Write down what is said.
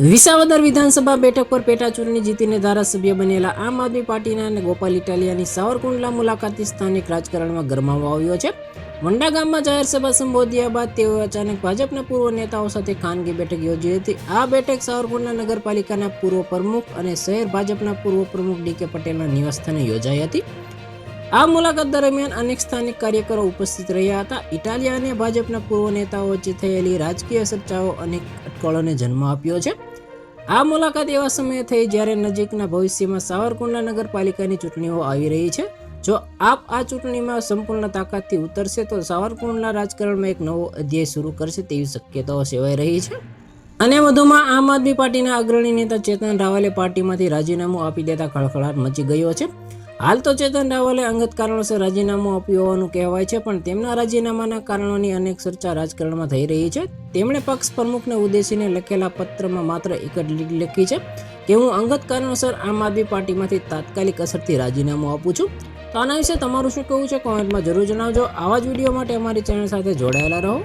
વિસાવદર વિધાનસભા બેઠક પર પેટા જીતીને ધારાસભ્ય બનેલા આમ આદમી પાર્ટીના અને ગોપાલ ઇટાલિયાની સાવરકુંડલા મુલાકાતથી સ્થાનિક રાજકારણમાં ગરમાવો આવ્યો છે. વંડા ગામમાં જાહેર સભા સંબોધ્યા બાદ તેઓએ અચાનક ભાજપના પૂર્વ નેતાઓ સાથે ખાનગી બેઠક યોજી હતી. આ બેઠક સાવરકુંડલા નગરપાલિકાના પૂર્વ પ્રમુખ અને શહેર ભાજપના પૂર્વ પ્રમુખ ડી કે પટેલના નિવાસસ્થાને યોજાઈ હતી. આ મુલાકાત દરમિયાન અનેક સ્થાનિક કાર્યકરો ઉપસ્થિત રહ્યા હતા. ઇટાલિયા અને ભાજપના પૂર્વ નેતાઓ વચ્ચે થયેલી રાજકીય ચર્ચાઓ અનેક અટકળોને જન્મ આપ્યો છે. આ મુલાકાત એવા સમયે થઈ જ્યારે નજીકના ભવિષ્યમાં સાવરકુંડલા નગરપાલિકાની ચૂંટણીઓ આવી રહી છે. જો આપ આ ચૂંટણીમાં સંપૂર્ણ તાકાતથી ઉતરશે તો સાવરકુંડલા રાજકારણમાં એક નવો અધ્યાય શરૂ કરશે તેવી શક્યતાઓ સેવાઈ રહી છે. અને વધુમાં આમ આદમી પાર્ટીના અગ્રણી નેતા ચેતન રાવલે પાર્ટીમાંથી રાજીનામું આપી દેતા ખળખળાટ મચી ગયો છે. હાલ તો ચેતન રાવલે અંગત કારણોસર રાજીનામું આપ્યું હોવાનું કહેવાય છે, પણ તેમના રાજીનામાના કારણોની અનેક ચર્ચા રાજકારણમાં થઈ રહી છે. તેમણે પક્ષ પ્રમુખને ઉદ્દેશીને લખેલા પત્રમાં માત્ર એક જ લીટી લખી છે કે હું અંગત કારણોસર આમ આદમી પાર્ટીમાંથી તાત્કાલિક અસરથી રાજીનામું આપું છું. તો આના વિશે તમારું શું કહેવું છે? કોમેન્ટમાં જરૂર જણાવજો. આવા જ વીડિયો માટે અમારી ચેનલ સાથે જોડાયેલા રહો.